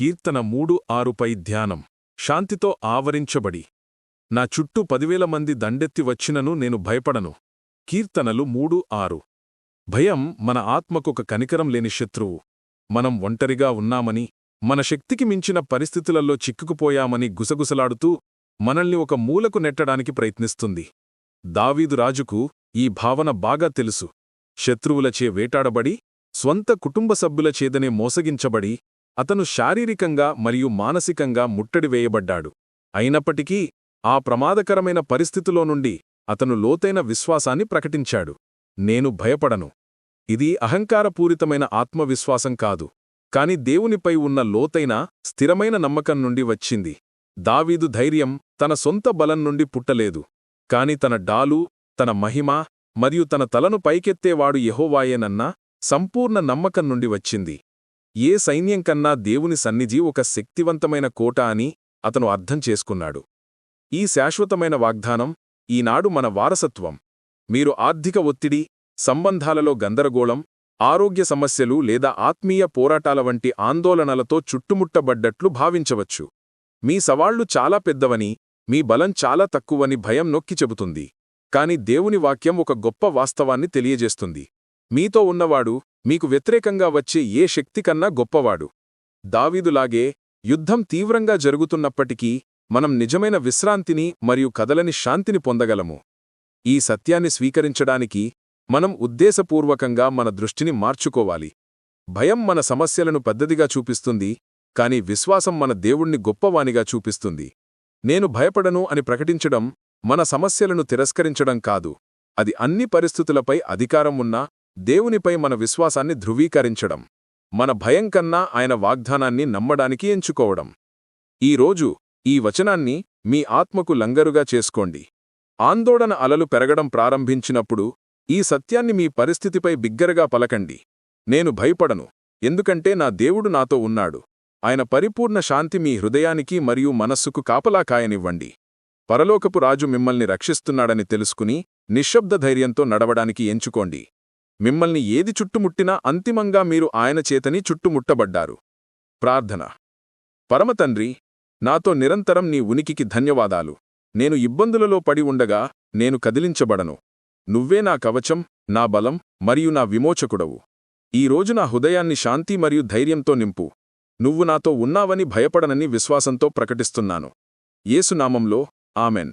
కీర్తన మూడు ఆరుపై ధ్యానం. శాంతితో ఆవరించబడి. నా చుట్టూ పదివేల మంది దండెత్తి వచ్చినను నేను భయపడను. కీర్తనలు మూడు ఆరు. భయం మన ఆత్మకొక కనికరం లేని శత్రువు. మనం ఒంటరిగా ఉన్నామని మన శక్తికి మించిన పరిస్థితులలో చిక్కుకుపోయామని గుసగుసలాడుతూ మనల్ని ఒక మూలకు నెట్టడానికి ప్రయత్నిస్తుంది. దావీదు రాజుకు ఈ భావన బాగా తెలుసు. శత్రువులచే వేటాడబడి స్వంత కుటుంబ సభ్యుల చేదనే మోసగించబడి అతను శారీరకంగా మరియు మానసికంగా ముట్టడి వేయబడ్డాడు. అయినప్పటికీ ఆ ప్రమాదకరమైన పరిస్థితిలో నుండి అతను లోతైన విశ్వాసాన్ని ప్రకటించాడు. నేను భయపడను. ఇది అహంకారపూరితమైన ఆత్మవిశ్వాసం కాదు. కాని దేవునిపై ఉన్న లోతైన స్థిరమైన నమ్మకం నుండి వచ్చింది. దావీదు ధైర్యం తన సొంత బలం నుండి పుట్టలేదు. కాని తన డాలు తన మహిమ మరియు తన తలను పైకెత్తేవాడు యహోవాయేనన్న సంపూర్ణ నమ్మకం నుండి వచ్చింది. ఏ సైన్యం కన్నా దేవుని సన్నిధి ఒక శక్తివంతమైన కోట అని అతను అర్థం చేసుకున్నాడు. ఈ శాశ్వతమైన వాగ్దానం ఈనాడు మన వారసత్వం. మీరు ఆర్థిక ఒత్తిడి సంబంధాలలో గందరగోళం ఆరోగ్య సమస్యలు లేదా ఆత్మీయ పోరాటాల వంటి ఆందోళనలతో చుట్టుముట్టబడ్డట్లు భావించవచ్చు. మీ సవాళ్ళు చాలా పెద్దవని మీ బలం చాలా తక్కువని భయం నొక్కి చెబుతుంది. కాని దేవుని వాక్యం ఒక గొప్ప వాస్తవాన్ని తెలియజేస్తుంది. మీతో ఉన్నవాడు మీకు వ్యతిరేకంగా వచ్చే ఏ శక్తి కన్నా గొప్పవాడు. దావీదులాగే యుద్ధం తీవ్రంగా జరుగుతున్నప్పటికీ మనం నిజమైన విశ్రాంతిని మరియు కదలని శాంతిని పొందగలము. ఈ సత్యాన్ని స్వీకరించడానికి మనం ఉద్దేశపూర్వకంగా మన దృష్టిని మార్చుకోవాలి. భయం మన సమస్యలను పెద్దదిగా చూపిస్తుంది కాని విశ్వాసం మన దేవుణ్ణి గొప్పవానిగా చూపిస్తుంది. నేను భయపడను అని ప్రకటించడం మన సమస్యలను తిరస్కరించడం కాదు. అది అన్ని పరిస్థితులపై అధికారం ఉన్నా దేవునిపై మన విశ్వాసాన్ని ధృవీకరించడం మన భయం కన్నా ఆయన వాగ్దానాన్ని నమ్మడానికి ఎంచుకోవడం. ఈరోజు ఈ వచనాన్ని మీ ఆత్మకు లంగరుగా చేసుకోండి. ఆందోళన అలలు పెరగడం ప్రారంభించినప్పుడు ఈ సత్యాన్ని మీ పరిస్థితిపై బిగ్గరగా పలకండి. నేను భయపడను ఎందుకంటే నా దేవుడు నాతో ఉన్నాడు. ఆయన పరిపూర్ణ శాంతి మీ హృదయానికి మరియు మనస్సుకు కాపలా కాయనివ్వండి. పరలోకపు రాజు మిమ్మల్ని రక్షిస్తున్నాడని తెలుసుకుని నిశ్శబ్ద ధైర్యంతో నడవడానికి ఎంచుకోండి. మిమ్మల్ని ఏది చుట్టుముట్టినా అంతిమంగా మీరు ఆయన చేతని చుట్టుముట్టబడ్డారు. ప్రార్థన. పరమతండ్రి నాతో నిరంతరం నీ ఉనికికి ధన్యవాదాలు. నేను ఇబ్బందులలో పడి ఉండగా నేను కదిలించబడను. నువ్వే నా కవచం నా బలం మరియు నా విమోచకుడవు. ఈరోజు నా హృదయాన్ని శాంతి మరియు ధైర్యంతో నింపు. నువ్వు నాతో ఉన్నావని భయపడనని విశ్వాసంతో ప్రకటిస్తున్నాను. యేసునామంలో ఆమెన్.